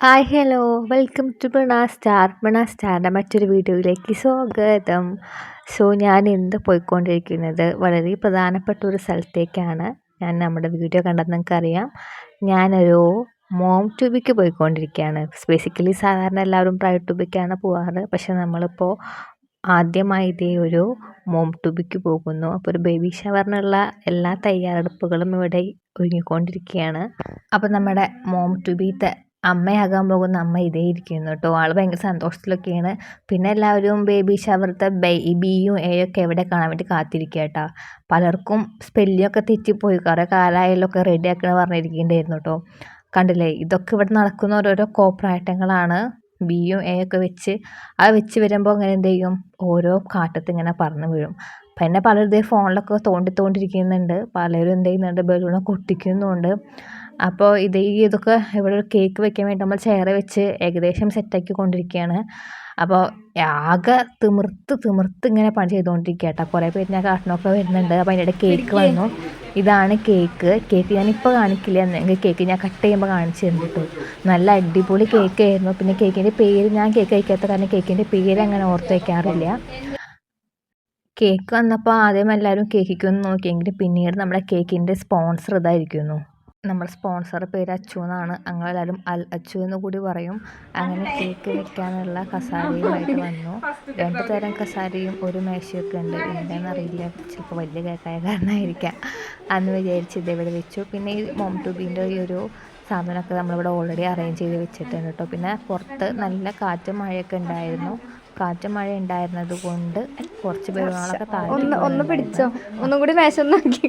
Hi hello. Welcome to ബണ star. ബണ സ്റ്റാറിന്റെ മറ്റൊരു വീഡിയോയിലേക്ക് സ്വാഗതം. സോ ഞാൻ ഇന്ന് പോയിക്കൊണ്ടിരിക്കുന്നത് വളരെ പ്രധാനപ്പെട്ട ഒരു സ്ഥലത്തേക്കാണ്. ഞാൻ നമ്മുടെ വീഡിയോ കണ്ടെന്ന് നിങ്ങൾക്കറിയാം. ഞാനൊരു മോം ട്യൂബിക്ക് പോയിക്കൊണ്ടിരിക്കുകയാണ് ബേസിക്കലി സാധാരണ എല്ലാവരും പ്രൈവറ്റ് ട്യൂബിക്കാണ് പോവാറ്. പക്ഷെ നമ്മളിപ്പോൾ ആദ്യമായി ഇതേ ഒരു മോം ട്യൂബിക്ക് പോകുന്നു. അപ്പോൾ ഒരു ബേബി ഷവറിനുള്ള എല്ലാ തയ്യാറെടുപ്പുകളും ഇവിടെ ഒരുങ്ങിക്കൊണ്ടിരിക്കുകയാണ് അപ്പോൾ നമ്മുടെ മോം ട്യൂബിത്തെ അമ്മയാകാൻ പോകുന്ന അമ്മ ഇതേ ഇരിക്കുന്നു കേട്ടോ. ആൾ ഭയങ്കര സന്തോഷത്തിലൊക്കെയാണ്. പിന്നെ എല്ലാവരും ബേബി ഷവറത്തെ ബേബിയും എയൊക്കെ എവിടെ കാണാൻ വേണ്ടി കാത്തിരിക്കുക കേട്ടോ. പലർക്കും സ്പെല്ലിയൊക്കെ തെറ്റിപ്പോയി. കുറേ കാലമായാലൊക്കെ റെഡി ആക്കണ പറഞ്ഞിരിക്കുന്നുണ്ടായിരുന്നു കേട്ടോ. കണ്ടില്ലേ? ഇതൊക്കെ ഇവിടെ നടക്കുന്ന ഓരോരോ കോപ്രായട്ടങ്ങളാണ്. ബിയും എ ഒക്കെ വെച്ച്. അത് വെച്ച് വരുമ്പോൾ ഇങ്ങനെ എന്ത് ചെയ്യും? ഓരോ കാട്ടത്ത് ഇങ്ങനെ പറന്ന് വീഴും. അപ്പം എന്നെ പലരും ഫോണിലൊക്കെ തോണ്ടി തോണ്ടിരിക്കുന്നുണ്ട്. പലരും എന്ത് ചെയ്യുന്നുണ്ട്? ബലൂണൊക്കെ ഒട്ടിക്കുന്നുണ്ട്. അപ്പോൾ ഇത് ഈ ഇതൊക്കെ ഇവിടെ ഒരു കേക്ക് വെക്കാൻ വേണ്ടി നമ്മൾ ചെയർ വെച്ച് ഏകദേശം സെറ്റാക്കി കൊണ്ടിരിക്കുകയാണ് അപ്പോൾ ആകെ തിമിർത്ത് തിമിർത്ത് ഇങ്ങനെ പണി ചെയ്തുകൊണ്ടിരിക്കുക കേട്ടോ കുറേ പേര് ഞാൻ കാട്ടിനൊക്കെ വരുന്നുണ്ട്. അപ്പോൾ അതിന്റെ കേക്ക് വന്നു. ഇതാണ് കേക്ക് കേക്ക് ഞാനിപ്പോൾ കാണിക്കില്ല. എന്നെങ്കിൽ കേക്ക് ഞാൻ കട്ട് ചെയ്യുമ്പോൾ കാണിച്ചു തന്നിട്ടു. നല്ല അടിപൊളി കേക്ക് ആയിരുന്നു. പിന്നെ കേക്കിന്റെ പേര് ഞാൻ കേക്ക് കഴിക്കാത്ത കാരണം കേക്കിന്റെ പേര് അങ്ങനെ ഓർത്ത് വയ്ക്കാറില്ല കേക്ക് വന്നപ്പോൾ ആദ്യം എല്ലാവരും കേക്കിക്കൊന്ന് നോക്കിയെങ്കിൽ പിന്നീട് നമ്മുടെ കേക്കിന്റെ സ്പോൺസർ ഇതായിരിക്കുന്നു. നമ്മുടെ സ്പോൺസർ പേര് അച്ചു എന്നാണ്. ഞങ്ങളെല്ലാവരും അൽ അച്ചു എന്ന് കൂടി പറയും. അങ്ങനെ കേക്ക് വെക്കാനുള്ള കസാരയുമായിട്ട് വന്നു. രണ്ട് തരം കസാരയും ഒരു മേശയൊക്കെ ഉണ്ട്. എന്താണെന്നറിയില്ല ചിലപ്പോൾ വലിയ കേക്കായ കാരണമായിരിക്കാം അന്ന് വിചാരിച്ച് ഇതേവിടെ വെച്ചു. പിന്നെ ഈ മോം ട്യൂബിന്റെ ഈ ഒരു സാധനമൊക്കെ നമ്മളിവിടെ ഓൾറെഡി അറേഞ്ച് ചെയ്ത് വെച്ചിട്ടുണ്ട് കേട്ടോ പിന്നെ പുറത്ത് നല്ല കാറ്റും മഴയൊക്കെ ഉണ്ടായിരുന്നു. കാറ്റും മഴ ഉണ്ടായിരുന്നത് കൊണ്ട് കുറച്ച് ബലൂണുകളൊക്കെ താഴെ ഒന്ന് ഒന്ന് പിടിച്ചോ? ഒന്നും കൂടി മേശ നോക്കി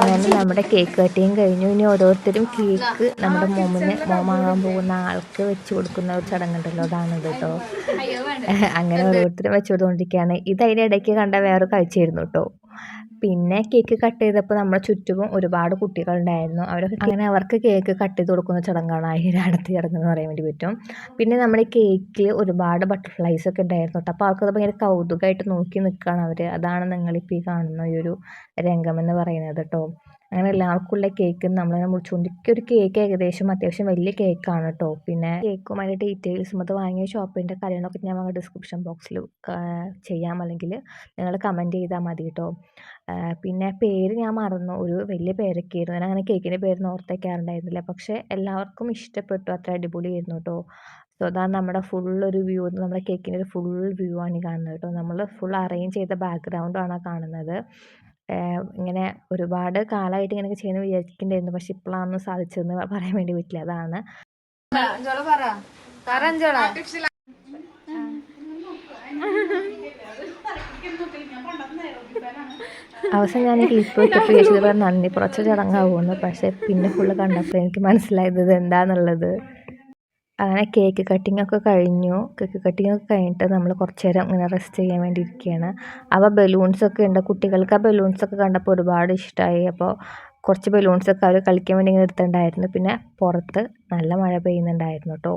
നമ്മുടെ കേക്ക് കട്ടിങ് കഴിഞ്ഞു. ഇനി ഓരോരുത്തരും കേക്ക് നമ്മുടെ മോമിന് മോമാകാൻ പോകുന്ന ആൾക്ക് വെച്ച് കൊടുക്കുന്ന ഒരു ചടങ്ങുണ്ടല്ലോ അതാണിത് കേട്ടോ അങ്ങനെ ഓരോരുത്തരും വെച്ച് കൊടുത്തുകൊണ്ടിരിക്കുകയാണ് ഇത് അതിന്റെ ഇടയ്ക്ക് കണ്ട വേറെ കാഴ്ചയായിരുന്നു കേട്ടോ പിന്നെ കേക്ക് കട്ട് ചെയ്തപ്പോൾ നമ്മുടെ ചുറ്റും ഒരുപാട് കുട്ടികളുണ്ടായിരുന്നു. അവരൊക്കെ അങ്ങനെ അവർക്ക് കേക്ക് കട്ട് ചെയ്ത് കൊടുക്കുന്ന ചടങ്ങാണ് ഈ ചടങ്ങ് എന്ന് പറയാൻ വേണ്ടി പറ്റും. പിന്നെ നമ്മുടെ കേക്കിൽ ഒരുപാട് ബട്ടർഫ്ലൈസ് ഒക്കെ ഉണ്ടായിരുന്നു കേട്ടോ. അപ്പോൾ അവർക്കത് ഭയങ്കര കൗതുകമായിട്ട് നോക്കി നിൽക്കുകയാണ് അവർ അതാണ് നിങ്ങളിപ്പോൾ ഈ കാണുന്ന ഈ ഒരു രംഗമെന്ന് പറയുന്നത് കേട്ടോ. അങ്ങനെ എല്ലാവർക്കുള്ള കേക്ക് നമ്മളിങ്ങനെ മുറിച്ചുകൊണ്ട് ഒരു കേക്ക് ഏകദേശം അത്യാവശ്യം വലിയ കേക്കാണ് കേട്ടോ. പിന്നെ കേക്കും അതിന്റെ ഡീറ്റെയിൽസും അത് വാങ്ങിയ ഷോപ്പിന്റെ കാര്യങ്ങളൊക്കെ ഞാൻ ഡിസ്ക്രിപ്ഷൻ ബോക്സിൽ ചെയ്യാം. അല്ലെങ്കിൽ നിങ്ങൾ കമന്റ് ചെയ്താൽ മതി കേട്ടോ. പിന്നെ പേര് ഞാൻ മറന്നു. ഒരു വലിയ പേരൊക്കെ ആയിരുന്നു. ഞാൻ അങ്ങനെ കേക്കിന്റെ പേര് ഓർത്തേക്കാറുണ്ടായിരുന്നില്ല. പക്ഷേ എല്ലാവർക്കും ഇഷ്ടപ്പെട്ടു. അത്ര അടിപൊളിയായിരുന്നു കേട്ടോ. സോ അതാണ് നമ്മുടെ ഫുൾ ഒരു വ്യൂ നമ്മുടെ കേക്കിന്റെ ഒരു ഫുൾ വ്യൂ ആണ് ഈ കാണുന്നത് കേട്ടോ. നമ്മൾ ഫുൾ അറേഞ്ച് ചെയ്ത ബാക്ക്ഗ്രൗണ്ടാണ് കാണുന്നത്. ഇങ്ങനെ ഒരുപാട് കാലമായിട്ട് ഇങ്ങനെ ചെയ്യുന്ന വിചാരിക്കുന്നുണ്ടായിരുന്നു പക്ഷെ ഇപ്പോഴാണ് സാധിച്ചതെന്ന് പറയാൻ വേണ്ടി പറ്റില്ല. അതാണ്. അവസാനം ഞാൻ ക്ലിപ്പ് വെച്ചപ്പോൾ വിചാരിച്ചത് നന്ദി കുറച്ച് ചടങ്ങാവുമെന്ന് പക്ഷെ പിന്നെ ഫുള്ള് കണ്ടപ്പോൾ എനിക്ക് മനസ്സിലായത് ഇത് എന്താണെന്നുള്ളത് അങ്ങനെ കേക്ക് കട്ടിംഗ് ഒക്കെ കഴിഞ്ഞു. കേക്ക് കട്ടിംഗ് ഒക്കെ കഴിഞ്ഞിട്ട് നമ്മൾ കുറച്ച് നേരം ഇങ്ങനെ റെസ്റ്റ് ചെയ്യാൻ വേണ്ടി ഇരിക്കുകയാണ് അപ്പോൾ ബലൂൺസ് ഒക്കെ ഉണ്ട്. കുട്ടികൾക്ക് ആ ബലൂൺസ് ഒക്കെ കണ്ടപ്പോൾ ഒരുപാട് ഇഷ്ടമായി അപ്പോൾ കുറച്ച് ബലൂൺസ് ഒക്കെ അവർ കളിക്കാൻ വേണ്ടി ഇങ്ങനെ എടുത്തിട്ടുണ്ടായിരുന്നു. പിന്നെ പുറത്ത് നല്ല മഴ പെയ്യുന്നുണ്ടായിരുന്നു കേട്ടോ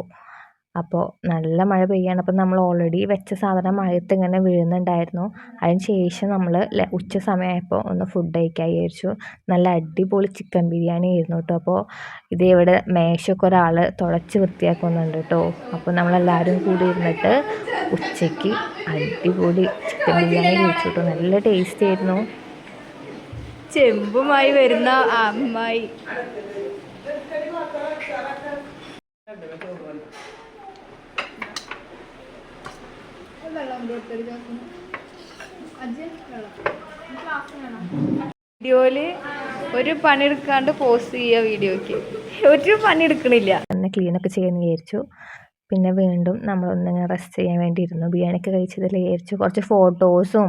അപ്പോൾ നല്ല മഴ പെയ്യാണ്. അപ്പോൾ നമ്മൾ ഓൾറെഡി വെച്ച സാധനം മഴയത്ത് ഇങ്ങനെ വീഴുന്നുണ്ടായിരുന്നു. അതിന് ശേഷം നമ്മൾ ഉച്ച സമയമായപ്പോൾ ഒന്ന് ഫുഡ് കഴിക്കാൻ വിചാരിച്ചു. നല്ല അടിപൊളി ചിക്കൻ ബിരിയാണി ആയിരുന്നു കേട്ടോ അപ്പോൾ ഇത് ഇവിടെ മേശൊക്കെ ഒരാൾ തുളച്ച് വൃത്തിയാക്കുന്നുണ്ട് കേട്ടോ അപ്പോൾ നമ്മളെല്ലാവരും കൂടി ഇരുന്നിട്ട് ഉച്ചയ്ക്ക് അടിപൊളി ചിക്കൻ ബിരിയാണി കഴിച്ചു കേട്ടോ നല്ല ടേസ്റ്റ് ആയിരുന്നു. ചെമ്പുമായി വരുന്ന അമ്മായി. വീഡിയോയിൽ ഒരു പണിയെടുക്കാണ്ട് പോസ്റ്റ് ചെയ്യുക വീഡിയോക്ക് ഒരു പണിയെടുക്കണില്ല. ഒന്ന് ക്ലീനൊക്കെ ചെയ്യാമെന്ന് വിചാരിച്ചു. പിന്നെ വീണ്ടും നമ്മളൊന്നിങ്ങനെ റെസ്റ്റ് ചെയ്യാൻ വേണ്ടി ഇരുന്നു ബിരിയാണിയൊക്കെ കഴിച്ചതിൽ വിചാരിച്ചു. കുറച്ച് ഫോട്ടോസും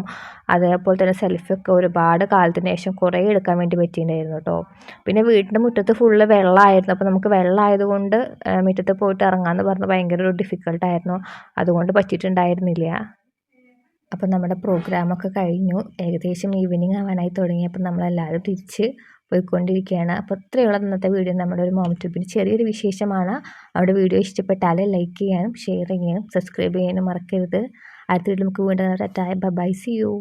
അതേപോലെ തന്നെ സെൽഫിയൊക്കെ ഒരുപാട് കാലത്തിന് ശേഷം കുറേ എടുക്കാൻ വേണ്ടി പറ്റിയിട്ടുണ്ടായിരുന്നു കേട്ടോ പിന്നെ വീട്ടിന്റെ മുറ്റത്ത് ഫുള്ള് വെള്ളമായിരുന്നു. അപ്പോൾ നമുക്ക് വെള്ളമായതുകൊണ്ട് മുറ്റത്ത് പോയിട്ട് ഇറങ്ങാമെന്ന് പറഞ്ഞ് ഭയങ്കര ഒരു ഡിഫിക്കൽട്ടായിരുന്നു അതുകൊണ്ട് പറ്റിയിട്ടുണ്ടായിരുന്നില്ല. അപ്പോൾ നമ്മുടെ പ്രോഗ്രാമൊക്കെ കഴിഞ്ഞു. ഏകദേശം ഈവനിങ് ആവാനായി തുടങ്ങിയപ്പോൾ നമ്മളെല്ലാവരും തിരിച്ച് പോയിക്കൊണ്ടിരിക്കുകയാണ്. അപ്പോൾ ഇത്രയുള്ള ഇന്നത്തെ വീഡിയോ നമ്മുടെ ഒരു മോം ട്യൂബിന് ചെറിയൊരു വിശേഷമാണ്. അവിടെ വീഡിയോ ഇഷ്ടപ്പെട്ടാൽ ലൈക്ക് ചെയ്യാനും ഷെയർ ചെയ്യാനും സബ്സ്ക്രൈബ് ചെയ്യാനും മറക്കരുത്. അടുത്ത വീട്ടിൽ നമുക്ക് വീണ്ടും ബൈ സി യു